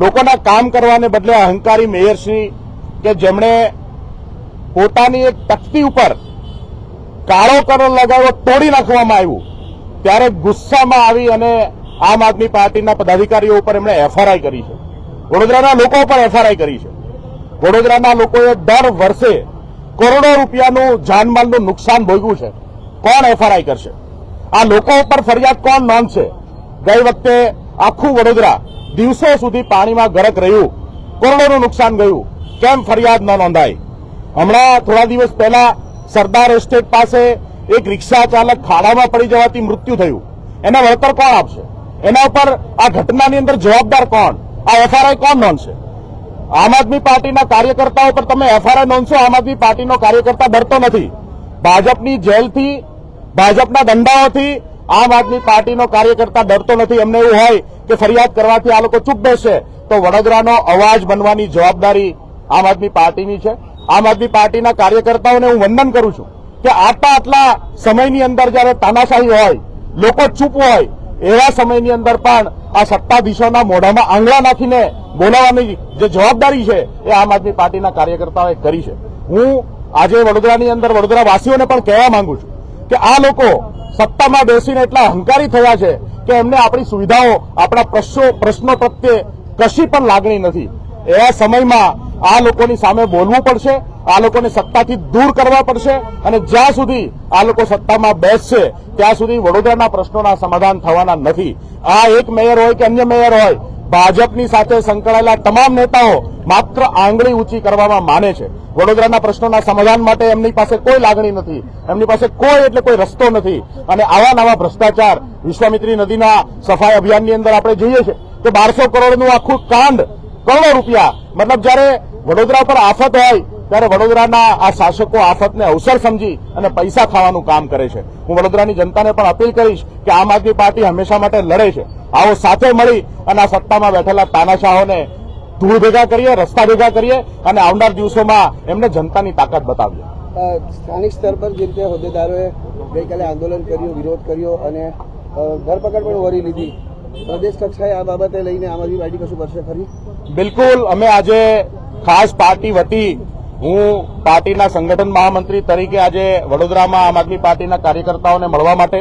લોકોના કામ કરવાને બદલે અહંકારી મેયરશ્રી કે જેમણે પોતાની એક તકતી ઉપર કાળો કલર લગાવ્યો તોડી નાખવામાં આવ્યું, ત્યારે ગુસ્સામાં આવી અને આમ આદમી પાર્ટીના પદાધિકારીઓ ઉપર એમણે એફઆરઆઈ કરી છે. વડોદરાના લોકો પર એફઆરઆઈ કરી છે. વડોદરાના લોકોએ દર વર્ષે કરોડો રૂપિયાનું જાનમાલનું નુકસાન ભોગવ્યું છે. કોણ એફઆરઆઈ કરશે? આ લોકો ઉપર ફરિયાદ કોણ નોંધશે? ગઈ વખતે આખું વડોદરા દિવસો સુધી પાણીમાં ગરક રહ્યું, કરોડોનું નુકસાન ગયું. કેમ ફરિયાદ ન નોંધાઈ? હમણાં થોડા દિવસ પહેલા સરદાર એસ્ટેટ પાસે એક રિક્ષા ચાલક ખાડામાં પડી જવાથી મૃત્યુ થયું. એના વળતર કોણ આપશે? એના ઉપર આ ઘટનાની અંદર જવાબદાર કોણ? આ એફઆરઆઈ કોણ નોંધશે? આમ આદમી પાર્ટીના કાર્યકર્તાઓ પર તમે એફઆરઆઈ નોંધશો, આમ આદમી પાર્ટીનો કાર્યકર્તા ડરતો નથી. ભાજપની જેલથી, ભાજપના દંડાઓથી આમ આદમી પાર્ટીનો કાર્યકર્તા ડરતો નથી. એમને એવું હોય કે ફરિયાદ કરવાથી આ લોકો ચૂપ બેસે, તો વડોદરાનો અવાજ બનવાની જવાબદારી આમ આદમી પાર્ટીની છે. આમ આદમી પાર્ટીના કાર્યકર્તાઓને હું વંદન કરું છું કે આટલા આટલા સમયની અંદર જ્યારે તાનાશાહી હોય, લોકો ચૂપ હોય, એવા સમયની અંદર પણ આ સત્તાધીશોના મોઢામાં આંગળા નાખીને બોલાવવાની જે જવાબદારી છે એ આમ આદમી પાર્ટીના કાર્યકર્તાઓએ કરી છે. હું આજે વડોદરાની અંદર વડોદરાવાસીઓને પણ કહેવા માંગુ છું કે આ લોકો સત્તામાં બેસીને એટલા હંકારી થયા છે કે એમને આપણી સુવિધાઓ, આપણા પ્રશ્નો પ્રશ્નો પ્રત્યે કશી પણ લાગણી નથી. એવા સમયમાં આ લોકોની સામે બોલવું પડશે, આ લોકોને સત્તાથી દૂર કરવા પડશે અને જ્યાં સુધી આ લોકો સત્તામાં બેસશે, ત્યાં સુધી વડોદરાના પ્રશ્નોના સમાધાન થવાના નથી. આ એક મેયર હોય કે અન્ય મેયર હોય ભાજપની સાથે સંકળાયેલા તમામ નેતાઓ માત્ર આંગળી ઊંચી કરવામાં માને છે. વડોદરાના પ્રશ્નોના સમાધાન માટે એમની પાસે કોઈ લાગણી નથી. એમની પાસે કોઈ એટલે કોઈ રસ્તો નથી. અને આવા નવા ભ્રષ્ટાચાર વિશ્વામિત્રી નદીના સફાઈ અભિયાનની અંદર આપણે જોઈએ છે કે બારસો કરોડનું આખું કાંડ કરોડો રૂપિયા. મતલબ જ્યારે વડોદરા પર આફત હોય ત્યારે વડોદરાના આ શાસકો આફતને અવસર સમજી અને પૈસા ખાવાનું કામ કરે છે. હું વડોદરાની જનતાને પણ અપીલ કરીશ કે આમ આદમી પાર્ટી હંમેશા માટે લડે છે. આવો સાથે મળી અને આ સત્તામાં બેઠેલા તાનાશાહોને ધૂળ ભેગા કરીએ રસ્તા ભેગા કરીએ અને આવનાર દિવસોમાં એમને જનતાની તાકાત બતાવીએ. સ્થાનિક સ્તર પર જે રીતે હોદ્દેદારોએ ગઈકાલે આંદોલન કર્યું વિરોધ કર્યો અને ધરપકડ પણ વરી લીધી. પ્રદેશ કક્ષાએ આ બાબતે લઈને આમ આદમી પાર્ટી કશું કરશે ખરી? બિલકુલ અમે આજે ખાસ પાર્ટી વતી હું પાર્ટીના સંગઠન મહામંત્રી તરીકે આજે વડોદરામાં આમ આદમી પાર્ટીના કાર્યકર્તાઓને મળવા માટે,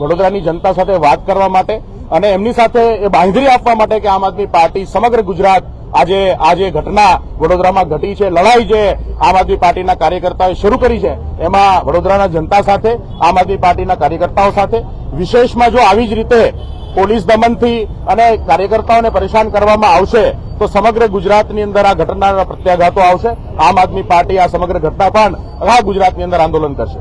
વડોદરાની જનતા સાથે વાત કરવા માટે અને એમની સાથે એ બાંધરી આપવા માટે કે આમ આદમી પાર્ટી સમગ્ર ગુજરાત આજે આ જે ઘટના વડોદરામાં ઘટી છે, લડાઈ જે આમ આદમી પાર્ટીના કાર્યકર્તાઓએ શરૂ કરી છે, એમાં વડોદરાના જનતા સાથે, આમ આદમી પાર્ટીના કાર્યકર્તાઓ સાથે વિશેષમાં જો આવી જ રીતે પોલીસ દમનથી અને કાર્યકર્તાઓને પરેશાન કરવામાં આવશે, તો સમગ્ર ગુજરાતની અંદર આ ઘટનાના પ્રત્યાઘાતો આવશે. આમ આદમી પાર્ટી આ સમગ્ર ઘટના પણ આખા ગુજરાતની અંદર આંદોલન કરશે.